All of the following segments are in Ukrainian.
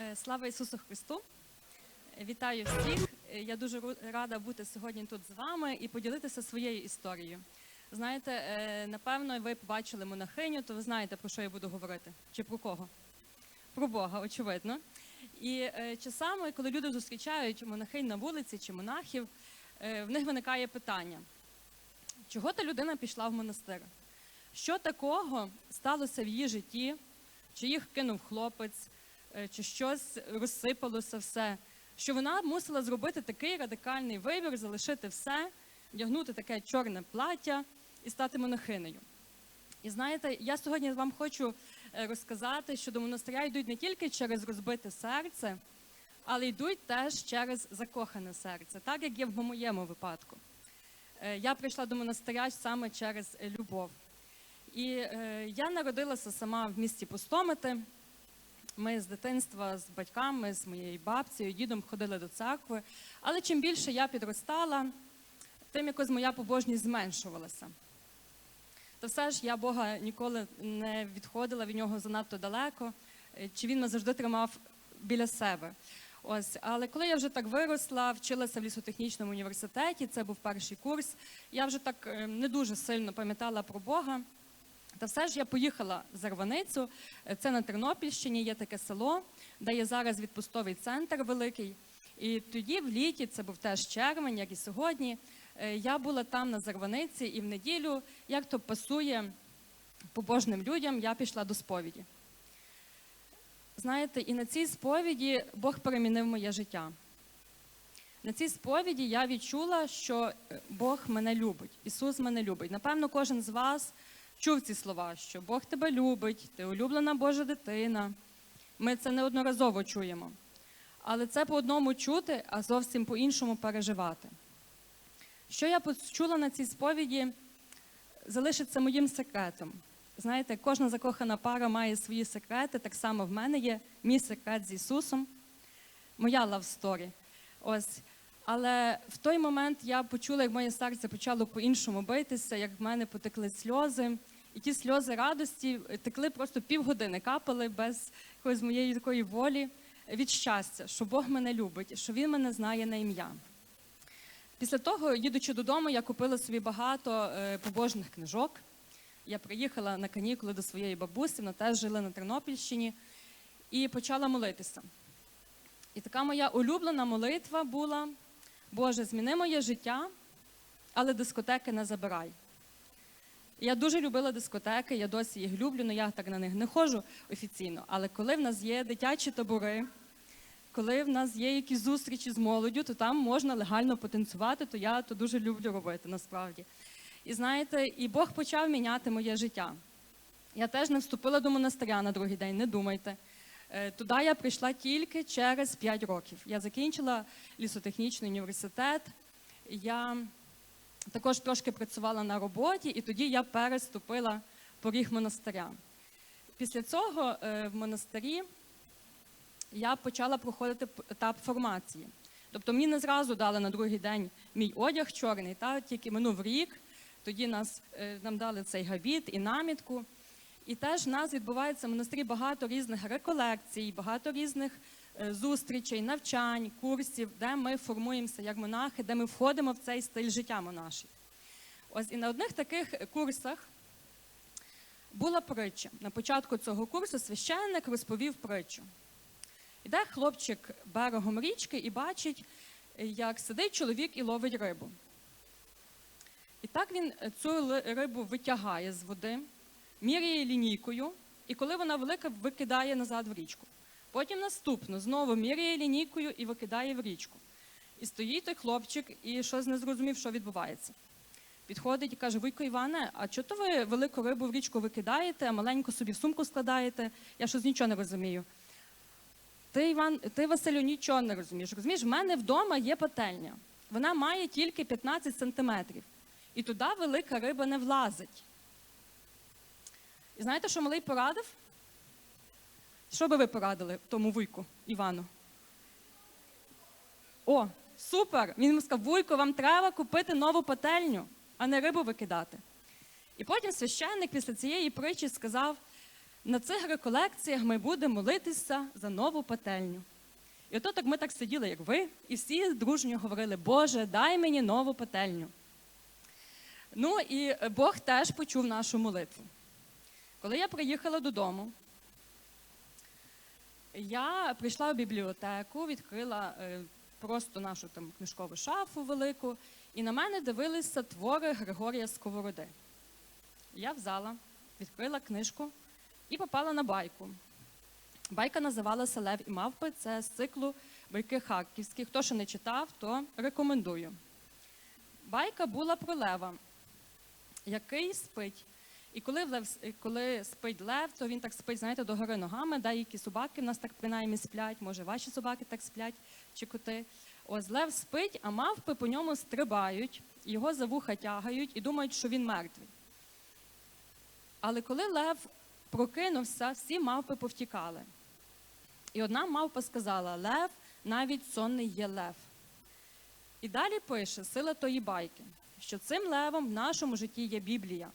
Е, Слава Ісусу Христу! Е, Вітаю всіх! Е, Я дуже рада бути сьогодні тут з вами і поділитися своєю історією. Знаєте, напевно, ви побачили монахиню, то ви знаєте, про що я буду говорити. Чи про кого? Про Бога, очевидно. І часами, коли люди зустрічають монахинь на вулиці чи монахів, в них виникає питання: чого та людина пішла в монастир? Що такого сталося в її житті? Чи їх кинув хлопець, чи щось розсипалося все, що вона мусила зробити такий радикальний вибір, залишити все, вдягнути таке чорне плаття і стати монахинею. І знаєте, я сьогодні вам хочу е, розказати, що до монастиря йдуть не тільки через розбите серце, але йдуть теж через закохане серце, так як є в моєму випадку. Е, Я прийшла до монастиря саме через е, любов. І е, я народилася сама в місті Пустомити. Ми з дитинства з батьками, з моєю бабцею, дідом ходили до церкви. Але чим більше я підростала, тим якось моя побожність зменшувалася. Та все ж я Бога ніколи не відходила від нього занадто далеко, е, чи він мене завжди тримав біля себе. Ось, але коли я вже так виросла, вчилася в лісотехнічному університеті, це був перший курс, я вже так е, не дуже сильно пам'ятала про Бога. Та все ж я поїхала в Зарваницю, е, це на Тернопільщині, є таке село, де є зараз відпустовий центр великий. І тоді, в літі, це був теж червень, як і сьогодні, е, я була там на Зарваниці, і в неділю, як то пасує побожним людям, я пішла до сповіді. Знаєте, і на цій сповіді Бог перемінив моє життя. На цій сповіді я відчула, що е, Бог мене любить, Ісус мене любить. Напевно, кожен з вас чув ці слова, що Бог тебе любить, ти улюблена Божа дитина. Ми це неодноразово чуємо. Але це по одному чути, а зовсім по-іншому переживати. Що я почула на цій сповіді, залишиться моїм секретом. Знаєте, кожна закохана пара має свої секрети, так само в мене є мій секрет з Ісусом, моя love story. Ось. Але в той момент я почула, як моє серце почало по-іншому битися, як в мене потекли сльози. І ті сльози радості текли просто півгодини, капали без якоїсь моєї такої волі від щастя, що Бог мене любить, що Він мене знає на ім'я. Після того, їдучи додому, я купила собі багато е, побожних книжок. Я приїхала на канікули до своєї бабусі, вона теж жила на Тернопільщині, і почала молитися. І така моя улюблена молитва була: Боже, зміни моє життя, але дискотеки не забирай. Я дуже любила дискотеки, я досі їх люблю, але я так на них не ходжу офіційно. Але коли в нас є дитячі табори, коли в нас є якісь зустрічі з молоддю, то там можна легально потанцювати, то я то дуже люблю робити насправді. І знаєте, і Бог почав міняти моє життя. Я теж не вступила до монастиря на другий день, не думайте. Е, Туди я прийшла тільки через 5 років. Я закінчила лісотехнічний університет. Я також трошки працювала на роботі, і тоді я переступила поріг монастиря. Після цього е, в монастирі я почала проходити етап формації. Тобто мені не зразу дали на другий день мій одяг чорний, та тільки минув рік. Тоді нас, е, нам дали цей габіт і намітку. І теж в нас відбувається в монастирі багато різних реколекцій, багато різних зустрічей, навчань, курсів, де ми формуємося як монахи, де ми входимо в цей стиль життя монашів. Ось і на одних таких курсах була притча. На початку цього курсу священник розповів притчу. Іде хлопчик берегом річки і бачить, е, як сидить чоловік і ловить рибу. І так він е, цю рибу витягає з води, міряє лінійкою, і коли вона велика, викидає назад в річку. Потім наступну знову міряє лінійкою і викидає в річку. І стоїть той хлопчик і щось не зрозумів, що відбувається. Підходить і каже: Вуйко Іване, а чого ви велику рибу в річку викидаєте, а маленьку собі в сумку складаєте? Я щось нічого не розумію. Ти, Іван, ти, Василю, нічого не розумієш. Розумієш, в мене вдома є пательня. Вона має тільки 15 сантиметрів. І туди велика риба не влазить. І знаєте, що малий порадив? Що би ви порадили тому вуйку Івану? О, супер! Він йому сказав, вуйко, вам треба купити нову пательню, а не рибу викидати. І потім священник після цієї притчі сказав: На цих реколекціях ми будемо молитися за нову пательню. І ото так ми так сиділи, як ви, і всі дружньо говорили: Боже, дай мені нову пательню. Ну і Бог теж почув нашу молитву. Коли я приїхала додому, я прийшла в бібліотеку, відкрила е, просто нашу там книжкову шафу велику, і на мене дивилися твори Григорія Сковороди. Я взяла, відкрила книжку і попала на байку. Байка називалася Лев і мавпи. Це з циклу байки харківські. Хто ще не читав, то рекомендую. Байка була про лева, який спить. І коли, лев, коли спить лев, то він так спить, знаєте, догори ногами. Деякі собаки в нас так принаймні сплять, може, ваші собаки так сплять чи коти. Ось лев спить, а мавпи по ньому стрибають, його за вуха тягають і думають, що він мертвий. Але коли лев прокинувся, всі мавпи повтікали. І одна мавпа сказала: Лев, навіть сонний є лев. І далі пише сила тої байки, що цим левом в нашому житті є Біблія.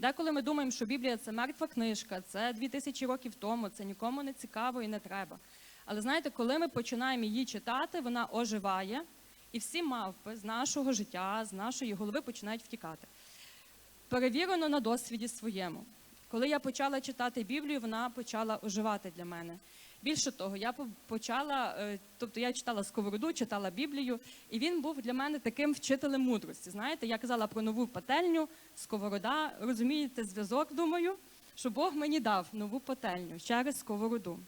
Деколи ми думаємо, що Біблія це мертва книжка, це дві тисячі років тому, це нікому не цікаво і не треба. Але знаєте, коли ми починаємо її читати, вона оживає, і всі мавпи з нашого життя, з нашої голови починають втікати. Перевірено на досвіді своєму. Коли я почала читати Біблію, вона почала оживати для мене. Більше того, я почала, е, тобто я читала сковороду, читала Біблію, і він був для мене таким вчителем мудрості. Знаєте, я казала про нову пательню, сковорода. Розумієте, зв'язок, думаю, що Бог мені дав нову пательню через сковороду.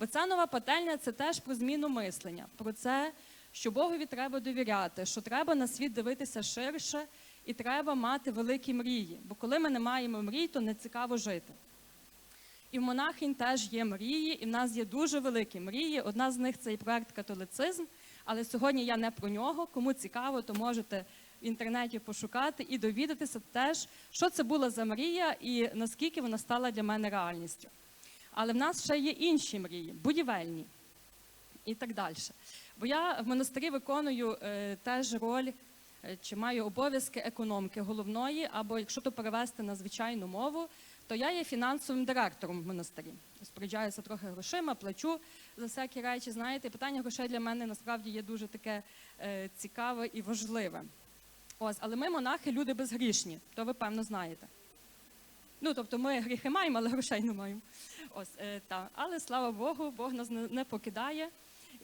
Бо ця нова пательня це теж про зміну мислення, про це, що Богові треба довіряти, що треба на світ дивитися ширше і треба мати великі мрії. Бо коли ми не маємо мрій, то не цікаво жити. І в монахинь теж є мрії, і в нас є дуже великі мрії. Одна з них це і проект католицизм. Але сьогодні я не про нього. Кому цікаво, то можете в інтернеті пошукати і довідатися теж, що це була за мрія і наскільки вона стала для мене реальністю. Але в нас ще є інші мрії, будівельні і так далі. Бо я в монастирі виконую е, теж роль е, чи маю обов'язки економки головної, або якщо то перевести на звичайну мову, то я є фінансовим директором в монастирі. Розпоряджаюся трохи грошима, плачу за всякі речі. Знаєте, питання грошей для мене насправді є дуже таке е, цікаве і важливе. Ось, але ми, монахи, люди безгрішні, то ви певно знаєте. Ну, тобто ми гріхи маємо, але грошей не маємо. Ось, е, та. Але слава Богу, Бог нас не покидає.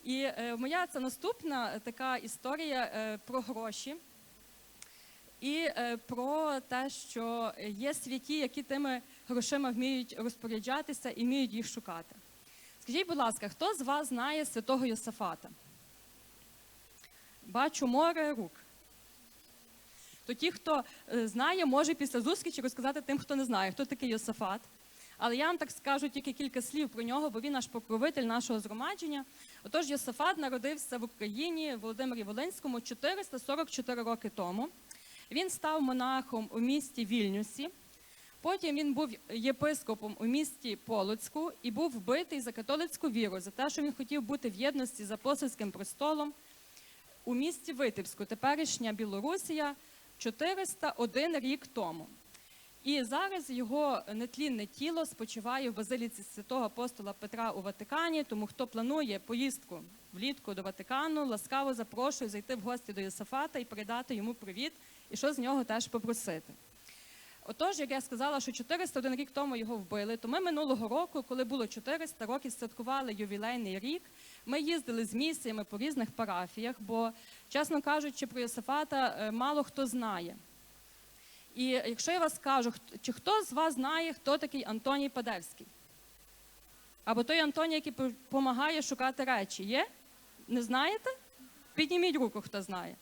І е, моя це наступна така історія е, про гроші і е, про те, що є святі, які тими грошима вміють розпоряджатися і вміють їх шукати. Скажіть, будь ласка, хто з вас знає святого Йосафата? Бачу море рук. То ті, хто е, знає, може після зустрічі розказати тим, хто не знає, хто такий Йосафат. Але я вам так скажу тільки кілька слів про нього, бо він наш покровитель нашого згромадження. Отож, Йосафат народився в Україні в Володимирі Волинському 444 роки тому. Він став монахом у місті Вільнюсі. Потім він був єпископом у місті Полоцьку і був вбитий за католицьку віру, за те, що він хотів бути в єдності з апостольським престолом у місті Витебську, теперішня Білорусія, 401 рік тому. І зараз його нетлінне тіло спочиває в базиліці святого апостола Петра у Ватикані. Тому хто планує поїздку влітку до Ватикану, ласкаво запрошую зайти в гості до Йосафата і передати йому привіт, і що з нього теж попросити. Отож, як я сказала, що 401 рік тому його вбили, то ми минулого року, коли було 400 років, святкували ювілейний рік. Ми їздили з місіями по різних парафіях, бо, чесно кажучи, про Йосафата е, мало хто знає. І якщо я вас скажу, чи хто з вас знає, хто такий Антоній Падевський? Або той Антоній, який допомагає шукати речі, є? Не знаєте? Підніміть руку, хто знає.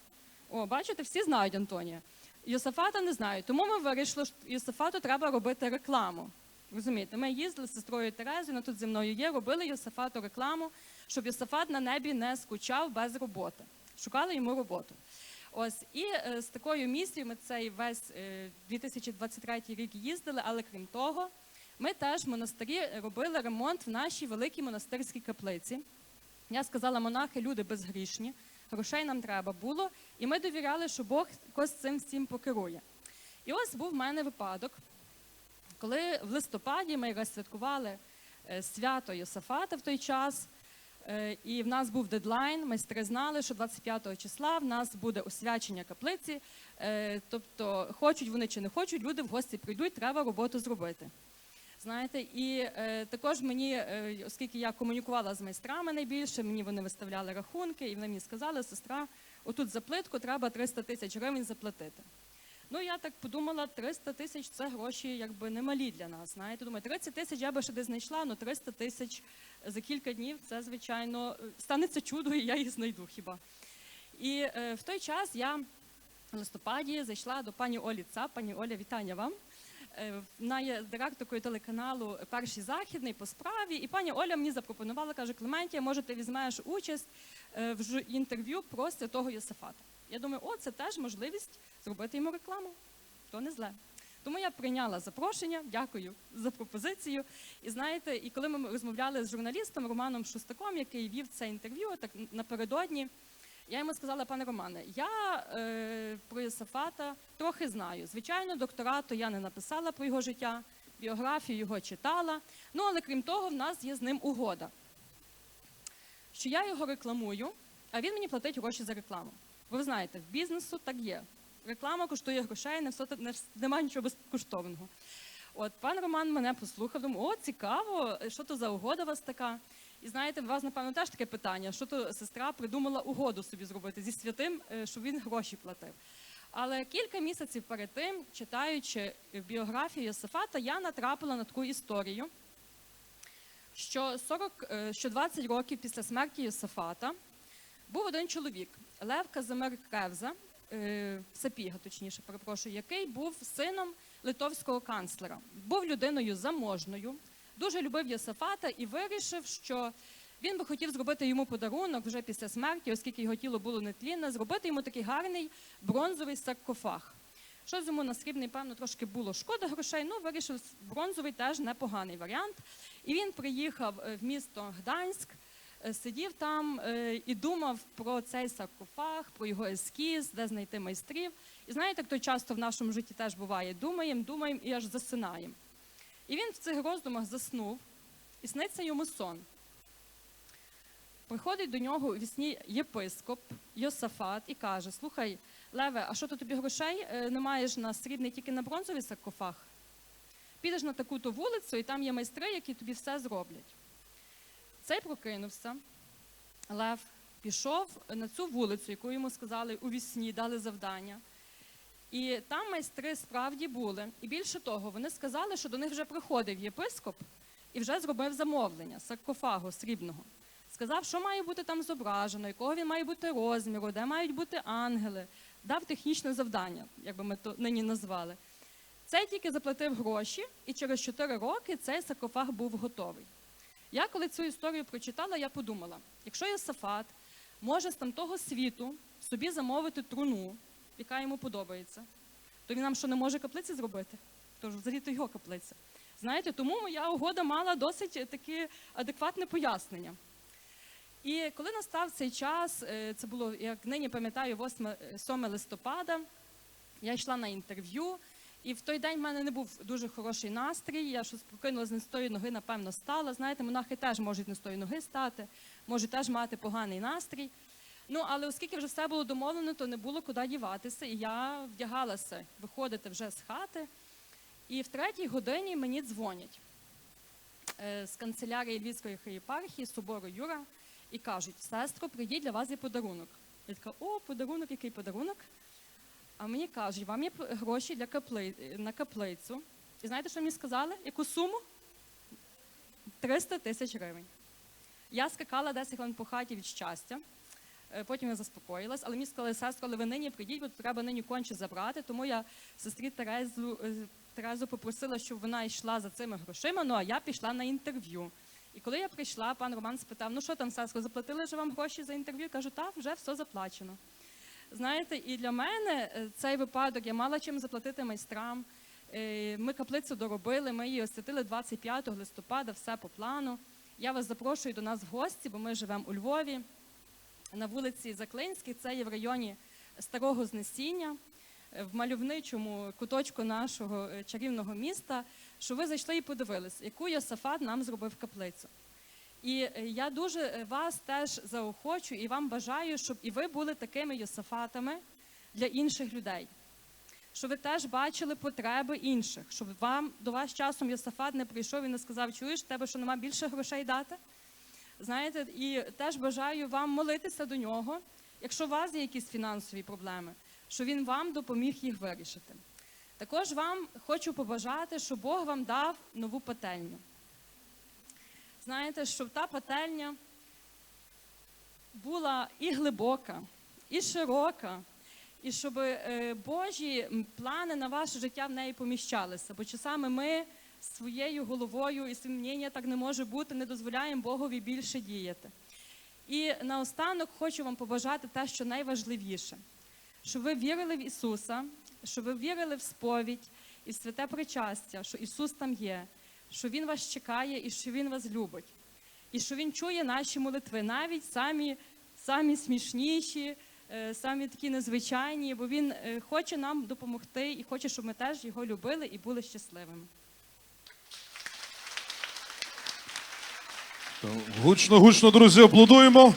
О, бачите, всі знають Антонія. Йосафата не знають. Тому ми вирішили, що Йосафату треба робити рекламу. Розумієте, ми їздили з сестрою Терезою, вона тут зі мною є, робили Йосафату рекламу, щоб Йосафат на небі не скучав без роботи. Шукали йому роботу. Ось і е, з такою місією ми цей весь е, 2023 рік їздили, але крім того, ми теж в монастирі робили ремонт в нашій великій монастирській каплиці. Я сказала, монахи, люди безгрішні, грошей нам треба було, і ми довіряли, що Бог якось цим всім покерує. І ось був в мене випадок, Коли в листопаді ми якраз святкували е, свято Йосафата в той час, е, і в нас був дедлайн, майстри знали, що 25 числа в нас буде освячення каплиці. Е, Тобто, хочуть вони чи не хочуть, люди в гості прийдуть, треба роботу зробити. Знаєте, і е, також мені, е, оскільки я комунікувала з майстрами найбільше, мені вони виставляли рахунки, і вони мені сказали, сестра, отут за плитку треба 300 тисяч гривень заплатити. Ну, я так подумала, 300 тисяч це гроші якби немалі для нас. Знаєте, думаю, 30 тисяч я би ще десь знайшла, але 300 тисяч за кілька днів це, звичайно, станеться чудо, і я їх знайду хіба. І е, в той час я в листопаді зайшла до пані Олі Цап. Пані Оля, вітання вам. Е, Вона є директоркою телеканалу Перший західний по справі. І пані Оля мені запропонувала, каже, Клементія, може, ти візьмеш участь е, в інтерв'ю про святого Йосифата. Я думаю, о, це теж можливість зробити йому рекламу. То не зле. Тому я прийняла запрошення, дякую за пропозицію. І знаєте, і коли ми розмовляли з журналістом Романом Шустаком, який вів це інтерв'ю, так напередодні, я йому сказала, пане Романе, я е, про Йосифата трохи знаю. Звичайно, докторату я не написала про його життя, біографію його читала. Ну, але крім того, в нас є з ним угода, що я його рекламую, а він мені платить гроші за рекламу. Бо ви знаєте, в бізнесу так є. Реклама коштує грошей, не все, не, немає нічого безкоштовного. От пан Роман мене послухав, думав, о, цікаво, що то за угода у вас така. І знаєте, у вас, напевно, теж таке питання, що то сестра придумала угоду собі зробити зі святим, е, щоб він гроші платив. Але кілька місяців перед тим, читаючи біографію Йосифата, я натрапила на таку історію, що 40, е, що 20 років після смерті Йосифата був один чоловік, Лев Казимир Кревза, е, Сапіга, точніше, перепрошую, який був сином литовського канцлера. Був людиною заможною, дуже любив Йосифата і вирішив, що він би хотів зробити йому подарунок вже після смерті, оскільки його тіло було нетлінне, зробити йому такий гарний бронзовий саркофаг. Щось йому на срібний, певно, трошки було шкода грошей, ну вирішив бронзовий теж непоганий варіант. І він приїхав е, в місто Гданськ, е, сидів там е, і думав про цей саркофаг, про його ескіз, де знайти майстрів. І знаєте, як то часто в нашому житті теж буває, думаємо, думаємо і аж засинаємо. І він в цих роздумах заснув, і сниться йому сон. Приходить до нього у вісні єпископ Йосафат і каже: Слухай, Леве, а що то тобі грошей е, не маєш на срібний, тільки на бронзовий саркофаг? Підеш на таку-то вулицю, і там є майстри, які тобі все зроблять. Цей прокинувся. Лев пішов на цю вулицю, яку йому сказали у вісні, дали завдання. І там майстри справді були. І більше того, вони сказали, що до них вже приходив єпископ і вже зробив замовлення саркофагу срібного. Сказав, що має бути там зображено, якого він має бути розміру, де мають бути ангели. Дав технічне завдання, як би ми то нині назвали. Цей тільки заплатив гроші, і через 4 роки цей саркофаг був готовий. Я коли цю історію прочитала, я подумала: якщо Йосафат може з тамтого світу собі замовити труну, яка йому подобається, то він нам що не може каплиці зробити? Тож взагалі то його каплиця. Знаєте, тому моя угода мала досить таке адекватне пояснення. І коли настав цей час, е, це було, як нині пам'ятаю, 8-7 листопада, я йшла на інтерв'ю, і в той день в мене не був дуже хороший настрій. Я щось прокинулася не з тої ноги, напевно, стала. Знаєте, монахи теж можуть не з тої ноги стати, можуть теж мати поганий настрій. Ну, але оскільки вже все було домовлено, то не було куди діватися. І я вдягалася виходити вже з хати. І в третій годині мені дзвонять е, з канцелярії Львівської єпархії, собору Юра, і кажуть: сестро, прийдіть для вас є подарунок. Я така, о, подарунок, який подарунок? А мені кажуть, вам є гроші для капли... на каплицю. І знаєте, що мені сказали? Яку суму? 300 тисяч гривень. Я скакала 10 хвилин по хаті від щастя. Е, Потім я заспокоїлась, але мені сказали, сестро, але ви нині прийдіть, бо треба нині конче забрати. Тому я сестрі Терезу, е, Терезу попросила, щоб вона йшла за цими грошима, ну а я пішла на інтерв'ю. І коли я прийшла, пан Роман спитав: ну що там, сестро, заплатили вже вам гроші за інтерв'ю? Я Кажу, так, вже все заплачено. Знаєте, і для мене е, цей випадок я мала чим заплатити майстрам. Ми каплицю доробили, ми її освятили 25 листопада, все по плану. Я вас запрошую до нас в гості, бо ми живемо у Львові на вулиці Заклинській, це є в районі Старого Знесіння. е, в мальовничому куточку нашого е, чарівного міста, що ви зайшли і подивились, яку Йосафат нам зробив каплицю. І е, я дуже вас теж заохочу і вам бажаю, щоб і ви були такими Йосафатами для інших людей. Щоб ви теж бачили потреби інших, щоб вам до вас часом Йосафат не прийшов і не сказав, чуєш, тебе що нема більше грошей дати. Знаєте, і теж бажаю вам молитися до нього, якщо у вас є якісь фінансові проблеми, що він вам допоміг їх вирішити. Також вам хочу побажати, щоб Бог вам дав нову пательню. Знаєте, щоб та пательня була і глибока, і широка, і щоб е, Божі плани на ваше життя в неї поміщалися. Бо часами ми своєю головою і своїм мненням так не може бути, не дозволяємо Богові більше діяти. І наостанок хочу вам побажати те, що найважливіше, щоб ви вірили в Ісуса, щоб ви вірили в сповідь і в святе причастя, що Ісус там є, що Він вас чекає і що Він вас любить. І що Він чує наші молитви, навіть самі, самі смішніші, е, самі такі незвичайні, бо Він е, хоче нам допомогти і хоче, щоб ми теж його любили і були щасливими. Гучно, гучно, друзі, аплодуємо.